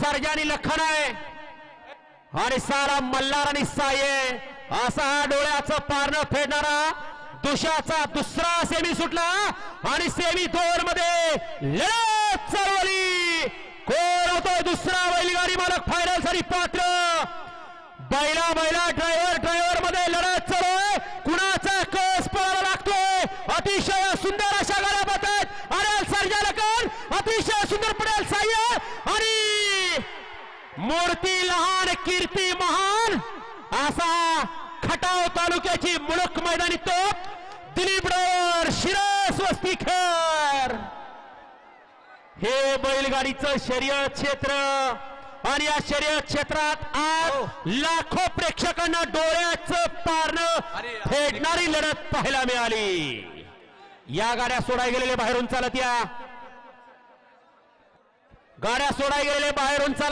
सर्जानी लखन आहे. आणि सारा मल्हार आणि साये असा हा डोळ्याचं पारणं फेडणारा दुशाचा दुसरा सेमी सुटला. आणि सेमी दोन मध्ये लढत चालवली. कोण होतोय दुसरा बैलगाडी मालक फायनलसाठी पात्र? बैला बैला ड्रायव्हर ड्रायव्हरमध्ये लढत चालू आहे. कुणाचा कस पळायला लागतोय? अतिशय सुंदर अशा गाड्या बघतात अरे सर्जा लखन अतिशय सुंदर पडेल साह्य आणि मूर्ती लहान कीर्ती महान. असा खटाव तालुक्याची मुळक मैदानी तोप दिलीप ड्रायव्हर शिरस वस्तीकर हे बैलगाडीचं शर्यत क्षेत्र आणि या शर्यत क्षेत्रात आज लाखो प्रेक्षकांना डोळ्याचं पारणं फेडणारी लढत पाहायला मिळाली. या गाड्या सोडाय गेलेले बाहेरून चालत या. गाड्या सोडाय गेलेले बाहेरून चालत